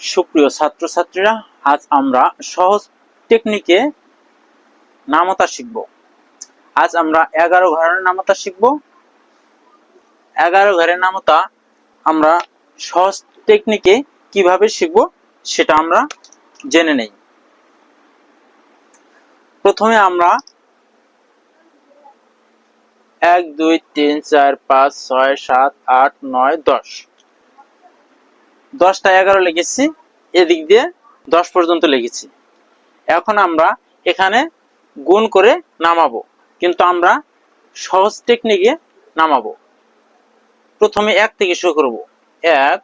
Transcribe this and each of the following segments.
সুপ্রিয় ছাত্রছাত্রীরা, আজ আমরা সহজ টেকনিকে নামতা শিখব। আজ আমরা এগারো ঘরের নামতা শিখব। এগারো ঘরের নামতা আমরা সহজ টেকনিকে কীভাবে শিখব সেটা আমরা জেনে নেই। প্রথমে আমরা এক, দুই, তিন, চার, পাঁচ, ছয়, সাত, আট, নয়, দশ দশটা এগারো লিখেছি, এদিক দিয়ে দশ পর্যন্ত লিখেছি। এখন আমরা এখানে গুণ করে নামাবো, কিন্তু আমরা সহজ টেকনিকে নামাবো। প্রথমে এক থেকে শুরু করব। এক,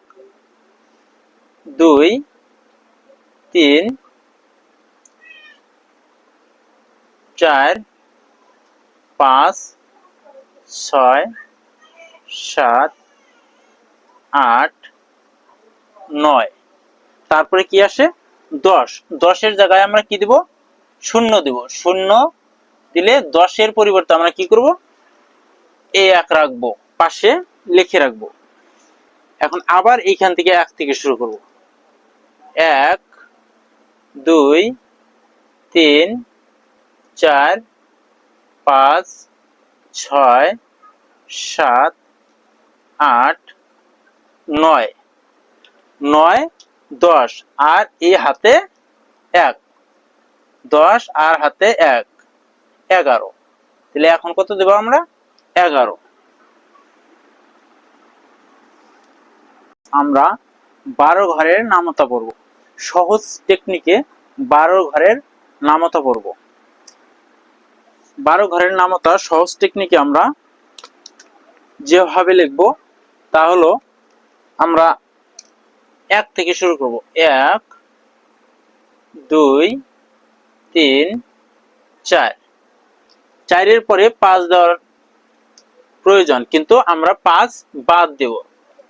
দুই, তিন, চার, পাঁচ, ছয়, সাত, আট নয়। তারপরে কি আসে? দশ। দশের জায়গায় আমরা কি দিব? শূন্য দিব। শূন্য দিলে দশের পরিবর্তে আমরা কি করব? এ এক রাখব। পাশে লিখে রাখব। এখন আবার এইখান থেকে এক থেকে শুরু করব। এক, দুই, তিন, চার, পাঁচ, ছয়, সাত, আট, নয়। নয়, দশ, আর এই হাতে এক। দশ, আর হাতে এক। এগারো। তাহলে এখন কত দেব আমরা? এগারো। আমরা বারো ঘরের নামতা পড়ব। সহজ টেকনিকে বারো ঘরের নামতা পড়ব। বারো ঘরের নামতা সহজ টেকনিকে আমরা যেভাবে লিখব, তা হলো আমরা এক থেকে শুরু করব। এক, দুই, তিন, চার। চারের পরে পাঁচ দেওয়ার প্রয়োজন, কিন্তু আমরা পাঁচ বাদ দেব।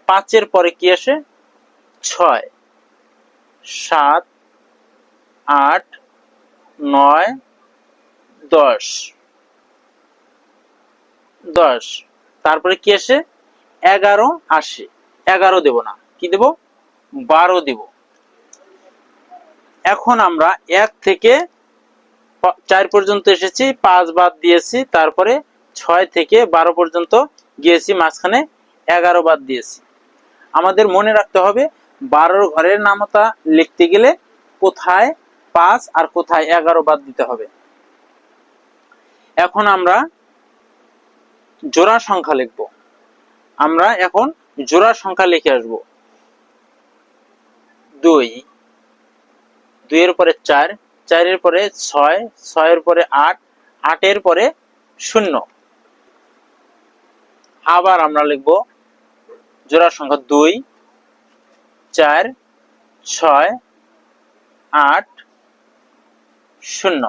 পাঁচের পরে কি আসে? ছয়, সাত, আট, নয়, দশ। দশ। তারপরে কি আসে? এগারো আসে। এগারো দেব না। কি দেব? বারো দেব। এখন আমরা এক থেকে চার পর্যন্ত এসেছি, পাঁচ বাদ দিয়েছি, তারপরে ছয় থেকে বারো পর্যন্ত গিয়েছি, মাঝখানে এগারো বাদ দিয়েছি। আমাদের মনে রাখতে হবে, বারোর ঘরের নামতা লিখতে গেলে কোথায় পাঁচ আর কোথায় এগারো বাদ দিতে হবে। এখন আমরা জোড়া সংখ্যা লিখব। আমরা এখন জোড়া সংখ্যা লিখে আসব। দুই, দুইয়ের পরে চার, চারের পরে ছয়, ছয়ের পরে আট, আটের পরে শূন্য। আবার আমরা লিখব জোড়া সংখ্যা দুই, চার, ছয়, আট, শূন্য।